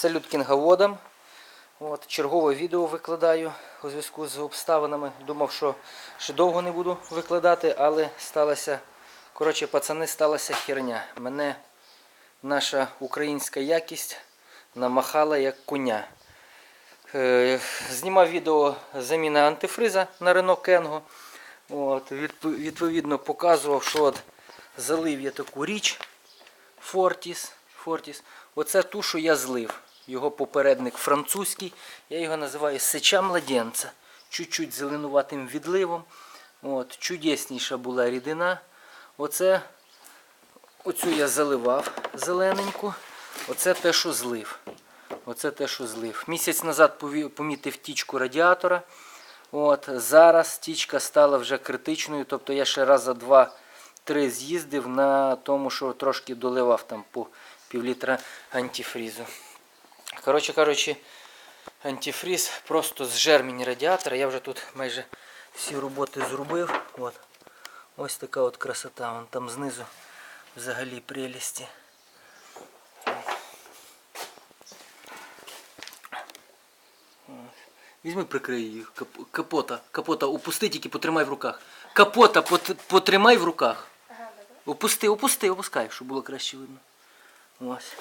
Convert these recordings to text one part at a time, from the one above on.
Салют кінговодам. От, чергове відео викладаю у зв'язку з обставинами. Думав, що ще довго не буду викладати, але сталося. Коротше, пацани, сталася херня. Мене наша українська якість намахала як коня. Е, Знімав відео заміна антифриза на Renault Kengo. От, відповідно показував, що от залив я таку річ Fortis. Fortis. Оце ту, що я злив. Його попередник французький. Я його називаю сеча младенця. Чуть-чуть зеленуватим відливом. От, чудесніша була рідина. Оце, оцю я заливав зелененьку. Оце те, що злив. Оце те, що злив. Місяць назад помітив тічку радіатора. От, зараз тічка стала вже критичною, тобто я ще раз за два-три з'їздив на тому, що трошки доливав там по півлітра антифрізу. Коротше кажучи, антифріз просто зжер мені радіатора. Я вже тут майже всі роботи зробив. От. Ось така от красота. Вон там знизу взагалі прелісті. Візьми прикрий її. Капота. Капота, опусти, тільки потримай в руках. Капота, потримай в руках. Опусти, опусти, опускай, щоб було краще видно. Ось.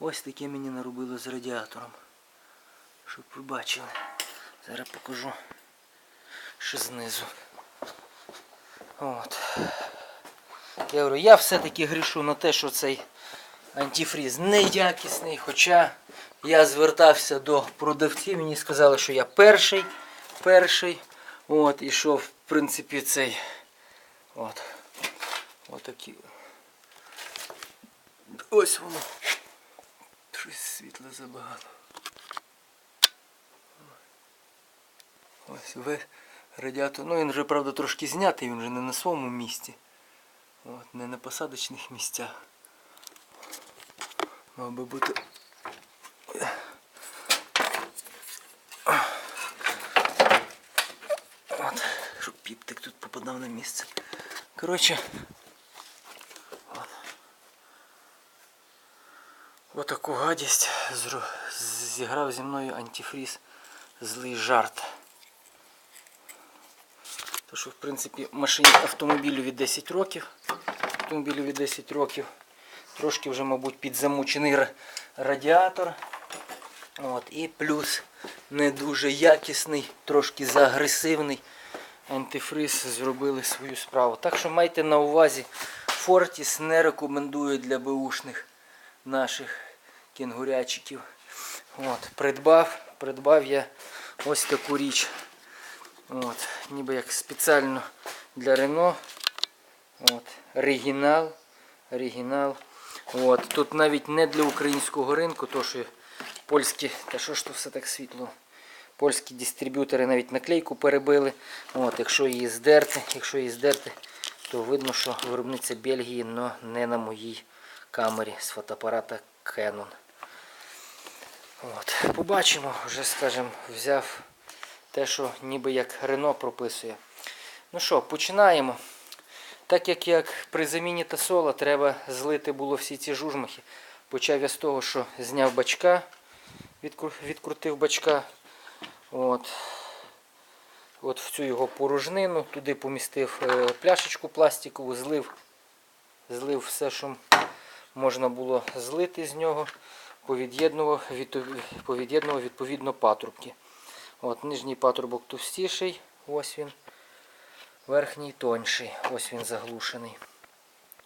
Ось таке мені наробили з радіатором. Щоб ви бачили. Зараз покажу. Ще знизу. От. Я говорю, я все-таки грішу на те, що цей антифріз неякісний, хоча я звертався до продавців, мені сказали, що я перший, перший. От, і що в принципі цей. От. Отакі. Ось воно. Щось світла забагато. Ось ви радіатор. Ну він вже, правда, трошки знятий, він вже не на своєму місці. От, не на посадочних місцях. Мав би бути. От, щоб піптик тут попадав на місце. Коротше. Отаку гадість зіграв зі мною антифріз злий жарт. То що в принципі машині автомобілю від 10 років. Автомобілю від 10 років. Трошки вже, мабуть, підзамучений радіатор. От, і плюс не дуже якісний, трошки заагресивний антифриз зробили свою справу. Так що майте на увазі, Фортіс не рекомендую для беушних наших кінгурячиків. От, придбав, придбав я ось таку річ. От, ніби як спеціально для Рено. От, оригінал. Оригінал. От, тут навіть не для українського ринку, то що польські, та що ж то все так світло. Польські дистриб'ютори навіть наклейку перебили. От, якщо її здерти, якщо її здерти, то видно, що виробниця Бельгії, але не на моїй камері з фотоапарата Canon. От, побачимо, вже скажімо, взяв те, що ніби як Рено прописує. Ну що, починаємо. Так як, як при заміні тасола треба злити було всі ці жужмахи. Почав я з того, що зняв бачка, відкрутив бачка. От. От в цю його порожнину, туди помістив е, пляшечку пластикову, злив, злив все, що можна було злити з нього, повід'єднував, відповідно патрубки. От, нижній патрубок товстіший, ось він. Верхній тонший, ось він заглушений.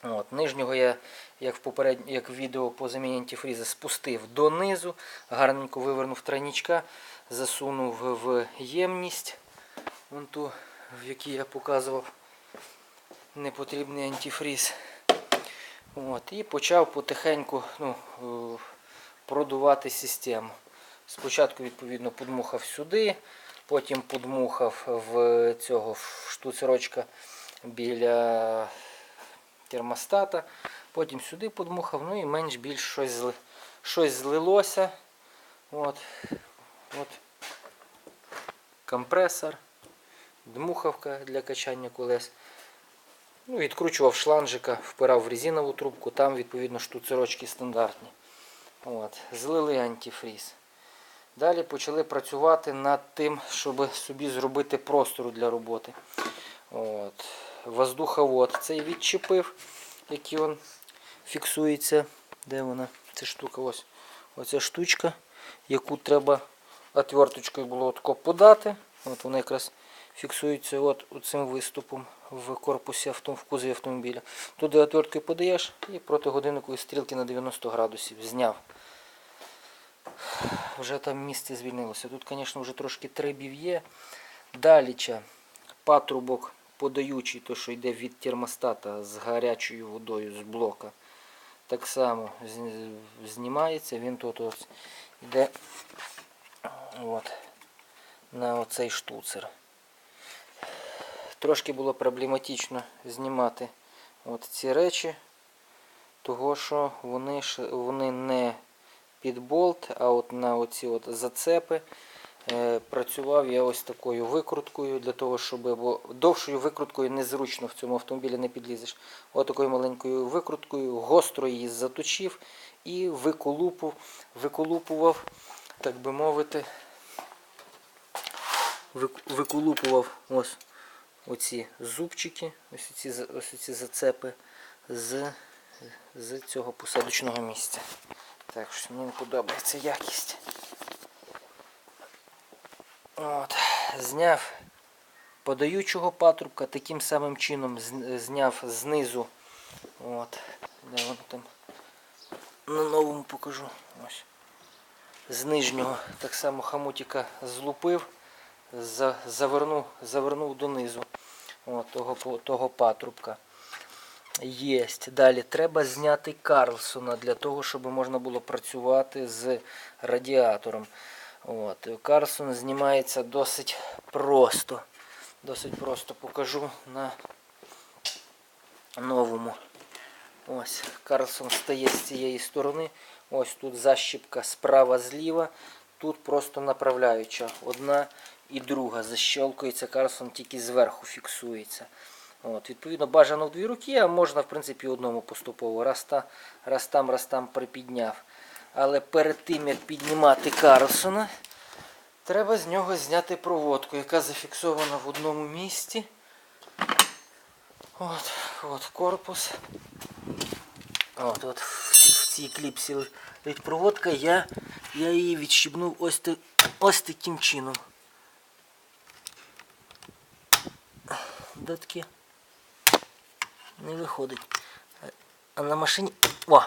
От, нижнього я, як в поперед... як в відео по заміні антифріза, спустив донизу, гарненько вивернув тройничка, засунув в ємність, вон ту, в якій я показував непотрібний антифріз. От, і почав потихеньку ну, е, продувати систему. Спочатку, відповідно, подмухав сюди, потім подмухав в цього в штуцерочка біля термостата, потім сюди подмухав, ну і менш-більш щось, зли- щось злилося. От. От. Компресор, дмухавка для качання колес. Ну, відкручував шланжика, впирав в резинову трубку, там відповідно штуцерочки стандартні. От, злили антифріз. Далі почали працювати над тим, щоб собі зробити простору для роботи. От. Воздуховод цей відчепив, який він фіксується. Де вона? Ця штука ось. Оця штучка, яку треба отверточкою було тако подати. От вона якраз фіксується от цим виступом в корпусі авто, в кузові автомобіля. Туди отверткою подаєш і проти годинникової стрілки на 90 градусів зняв. Вже там місце звільнилося. Тут, звісно, вже трошки трибів є. Даліча патрубок подаючий, то що йде від термостата з гарячою водою з блока. Так само знімається, він тут ось йде от, на оцей штуцер. Трошки було проблематично знімати от ці речі, того що вони, вони не під болт, а от на оці от зацепи е, працював я ось такою викруткою для того, щоб бо довшою викруткою незручно в цьому автомобілі не підлізеш. Ось такою маленькою викруткою гостро її заточив і виколупав, виколупував, так би мовити, вик- виколупував ось оці зубчики, ось ці, ось ці зацепи з, з цього посадочного місця. Так що мені не подобається якість. От, зняв подаючого патрубка, таким самим чином зняв знизу. От, де воно там на новому покажу. Ось. З нижнього так само хамутика злупив, завернув, завернув донизу от, того, того патрубка. Єсть. Далі треба зняти Карлсона для того, щоб можна було працювати з радіатором. От. Карлсон знімається досить просто. Досить просто покажу на новому. Ось Карлсон стає з цієї сторони. Ось тут защіпка справа зліва. Тут просто направляюча. Одна і друга. Защелкується Карлсон тільки зверху фіксується. От, відповідно, бажано в дві руки, а можна, в принципі, одному поступово. Раз, та, раз там, раз там припідняв. Але перед тим, як піднімати Карлсона, треба з нього зняти проводку, яка зафіксована в одному місці. От, от корпус. От, от в, цій кліпсі лежить проводка, я, я її відщібнув ось, ось таким чином. Датки не виходить. А на машині. О!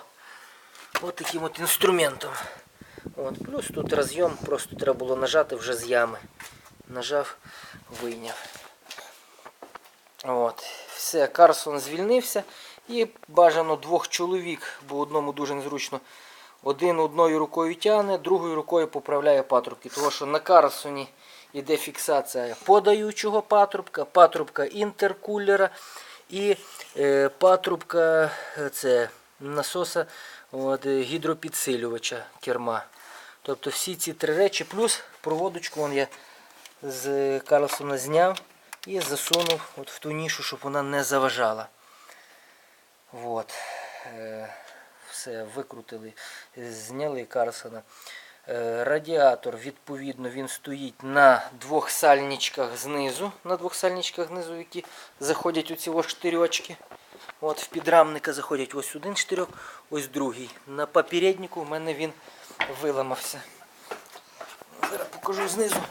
От таким от інструментом. От, плюс тут розйом, просто треба було нажати вже з ями. Нажав, вийняв. От. Все, Карсон звільнився. І бажано двох чоловік, бо одному дуже незручно. Один одною рукою тягне, другою рукою поправляє патрубки. Тому що на Карсоні йде фіксація подаючого патрубка, патрубка інтеркулера і е, патрубка е, це, насоса от, гідропідсилювача керма. Тобто всі ці три речі, плюс проводочку вон я з Карлсона зняв і засунув от в ту нішу, щоб вона не заважала. Вот. Е, Все, викрутили, зняли Карсона. Е, Радіатор, відповідно, він стоїть на двох сальничках знизу, на двох сальничках знизу, які заходять оці ось штирьочки. От в підрамника заходять ось один штирьок, ось другий. На попереднику в мене він виламався. Зараз покажу знизу,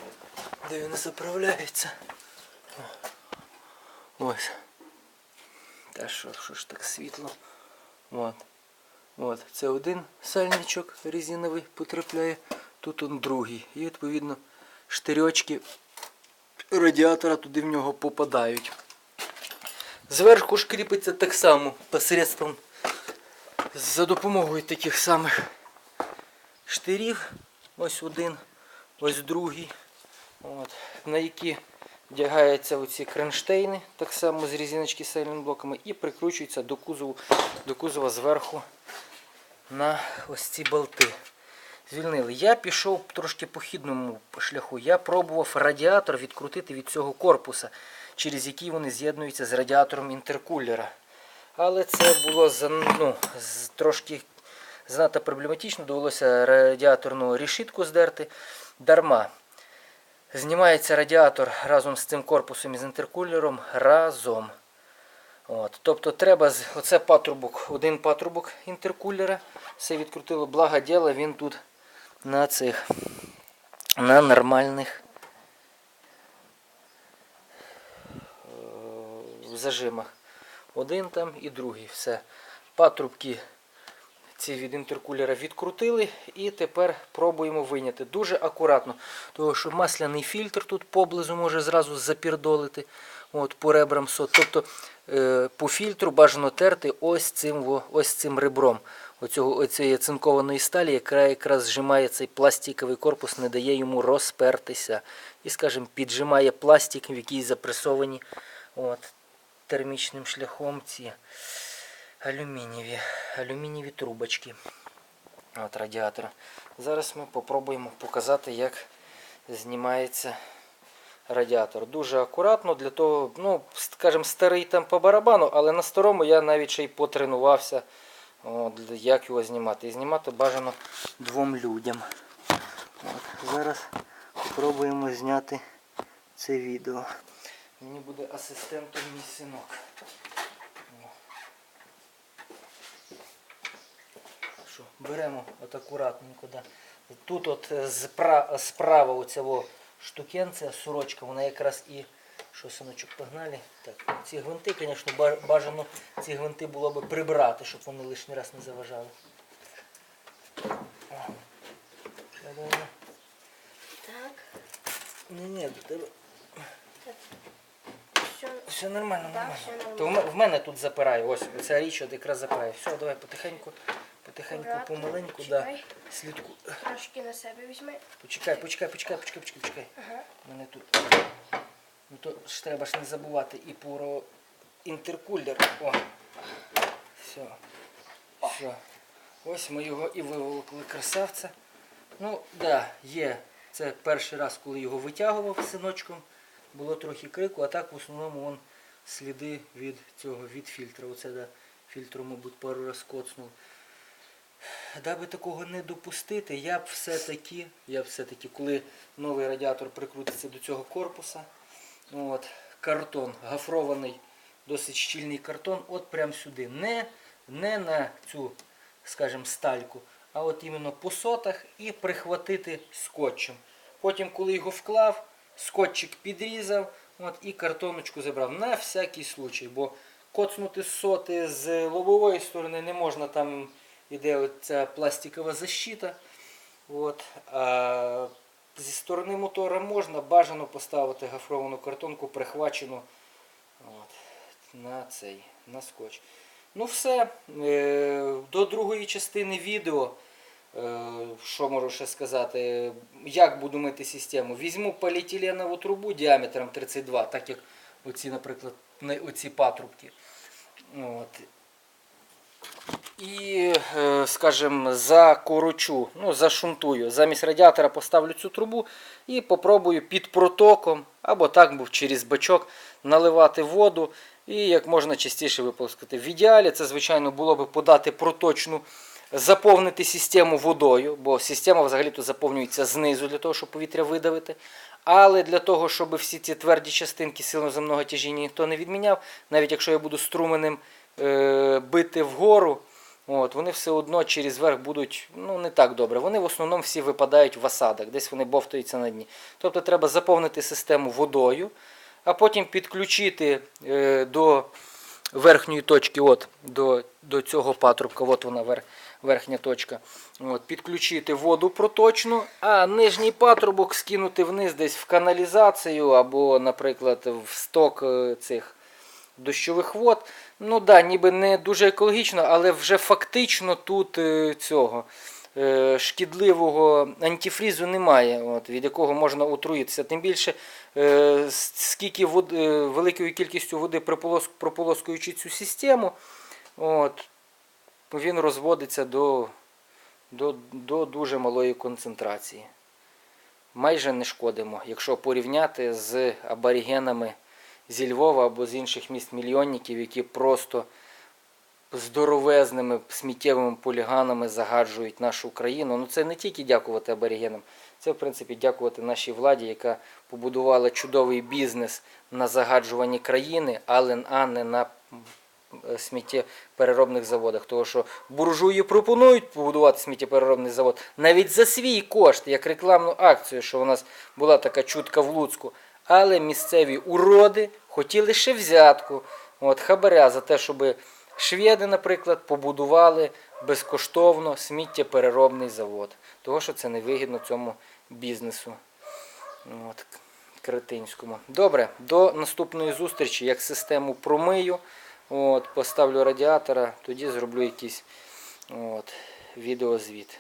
де він заправляється. Ось. Та що, що ж так світло? От. От. Це один сальничок резиновий потрапляє, тут он другий. І відповідно штирьочки радіатора туди в нього попадають. Зверху ж кріпиться так само посередством за допомогою таких самих штирів. Ось один, ось другий. От, на які вдягаються оці кронштейни, так само з резиночки з сайлентблоками, і прикручуються до кузову, до кузова зверху на ось ці болти. Звільнили. Я пішов трошки по хідному шляху. Я пробував радіатор відкрутити від цього корпуса, через який вони з'єднуються з радіатором інтеркулера. Але це було ну, трошки занадто проблематично, довелося радіаторну решітку здерти. Дарма. Знімається радіатор разом з цим корпусом і з інтеркулером разом. От. Тобто треба з оце патрубок, один патрубок інтеркулера. Все відкрутило. Благо діло, він тут на цих на нормальних е, зажимах. Один там і другий. Все. Патрубки ці від інтеркулера відкрутили і тепер пробуємо виняти. Дуже акуратно, тому що масляний фільтр тут поблизу може зразу запірдолити от, по ребрам сот. Тобто е, по фільтру бажано терти ось цим, ось цим ребром оцього, оцієї цинкованої сталі, яка якраз зжимає цей пластиковий корпус, не дає йому розпертися. І, скажімо, піджимає пластик, в який запресовані от, термічним шляхом ці алюмінієві, алюмінієві трубочки от радіатора. Зараз ми попробуємо показати, як знімається радіатор. Дуже акуратно, для того, ну, скажімо, старий там по барабану, але на старому я навіть ще й потренувався, от, як його знімати. І знімати бажано двом людям. От, зараз спробуємо зняти це відео. Мені буде асистентом мій синок. Що, беремо от акуратненько. Да. Тут от е, спра- справа оцього штукенця, сорочка, вона якраз і. Що, синочок, погнали? Так, ці гвинти, звісно, бажано ці гвинти було би прибрати, щоб вони лишній раз не заважали. Так, Ні, ні, до тебе все. все нормально, Так, нормально. все нормально. То в в мене тут запирає, ось ця річ от якраз запирає. Все, давай потихеньку, потихеньку, помаленьку, да. чекай. Слідку. Трошки на себе візьми. Почекай, почекай, почекай, почекай, почекай, почекай. Ага. Мене тут. Ну то ж треба ж не забувати і про інтеркулер. О. Все. Все. Ось ми його і виволокли красавця. Ну, да, є. Це перший раз, коли його витягував синочком. Було трохи крику, а так в основному вон сліди від цього, від фільтра. Оце да, фільтру, мабуть, пару раз коцнув. Даби такого не допустити, я б все-таки, я все-таки, коли новий радіатор прикрутиться до цього корпуса, от, картон, гафрований, досить щільний картон, от прямо сюди. Не, не на цю, скажімо, стальку, а от іменно по сотах і прихватити скотчем. Потім, коли його вклав, скотчик підрізав от, і картоночку забрав. На всякий случай, бо коцнути соти з лобової сторони не можна, там іде ця пластикова защита. От. А зі сторони мотора можна бажано поставити гофровану картонку, прихвачену от, на цей на скотч. Ну все, е, до другої частини відео. Е, Що можу ще сказати? Як буду мити систему? Візьму поліетиленову трубу діаметром 32, так як оці, наприклад, оці патрубки. От. І, е, скажімо, закорочу, ну, зашунтую. Замість радіатора поставлю цю трубу і попробую під протоком, або так був через бачок, наливати воду і як можна частіше виплескати. В ідеалі це, звичайно, було би подати проточну, заповнити систему водою, бо система взагалі-то заповнюється знизу для того, щоб повітря видавити. Але для того, щоб всі ці тверді частинки сильноземного тяжіння ніхто не відміняв, навіть якщо я буду струменем е, бити вгору, от, вони все одно через верх будуть ну, не так добре. Вони в основному всі випадають в осадок, десь вони бовтаються на дні. Тобто треба заповнити систему водою, а потім підключити е, до верхньої точки, от, до, до цього патрубка, от вона вер, верхня точка. От, підключити воду проточну, а нижній патрубок скинути вниз десь в каналізацію або, наприклад, в сток е, цих дощових вод. Ну да, ніби не дуже екологічно, але вже фактично тут е, цього е, шкідливого антифрізу немає, от, від якого можна отруїтися. Тим більше, е, скільки вод, великою кількістю води прополос- прополоскуючи цю систему, от, він розводиться до, до, до дуже малої концентрації. Майже не шкодимо, якщо порівняти з аборигенами зі Львова або з інших міст мільйонників, які просто здоровезними сміттєвими поліганами загаджують нашу країну. Ну це не тільки дякувати аборигенам, це в принципі дякувати нашій владі, яка побудувала чудовий бізнес на загаджуванні країни, але а не на е, сміттєпереробних заводах. Тому що буржуї пропонують побудувати сміттєпереробний завод навіть за свій кошт, як рекламну акцію, що у нас була така чутка в Луцьку. Але місцеві уроди хотіли ще взятку, от, хабаря за те, щоб шведи, наприклад, побудували безкоштовно сміттєпереробний завод. Того, що це невигідно цьому бізнесу. От, кретинському. Добре, до наступної зустрічі. Як систему промию, от, поставлю радіатора, тоді зроблю якийсь от, відеозвіт.